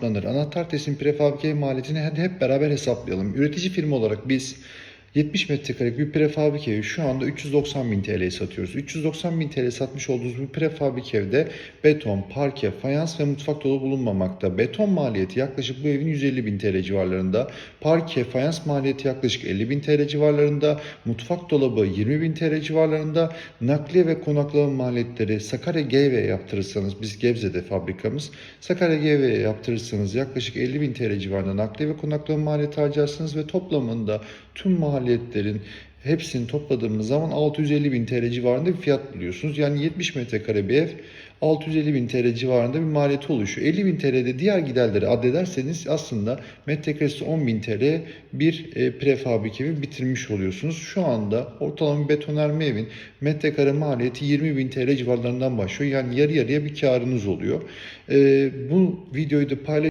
hesaplanır? Anahtar teslim prefabrik ev maliyetini hadi hep beraber hesaplayalım. Üretici firma olarak biz 70 metrekarelik bir prefabrik evi şu anda 390 bin TL'ye satıyoruz. 390 bin TL satmış olduğumuz bu prefabrik evde beton, parke, fayans ve mutfak dolabı bulunmamakta. Beton maliyeti yaklaşık bu evin 150 bin TL civarlarında. Parke, fayans maliyeti yaklaşık 50 bin TL civarlarında. Mutfak dolabı 20 bin TL civarlarında. Nakliye ve konaklama maliyetleri Sakarya GV yaptırırsanız biz Gebze'de fabrikamız. Sakarya GV yaptırırsanız yaklaşık 50 bin TL civarında nakliye ve konaklama maliyeti harcarsınız ve toplamında tüm maliyetlerin hepsini topladığımız zaman 650 bin TL civarında bir fiyat buluyorsunuz. Yani 70 metrekare bir ev 650 bin TL civarında bir maliyeti oluşuyor. 50 bin TL'de diğer giderleri addederseniz aslında metrekaresi 10 bin TL bir e, prefabrik evi bitirmiş oluyorsunuz. Şu anda ortalama bir betonarme evin metrekare maliyeti 20 bin TL civarlarından başlıyor. Yani yarı yarıya bir karınız oluyor. E, bu videoyu da paylaş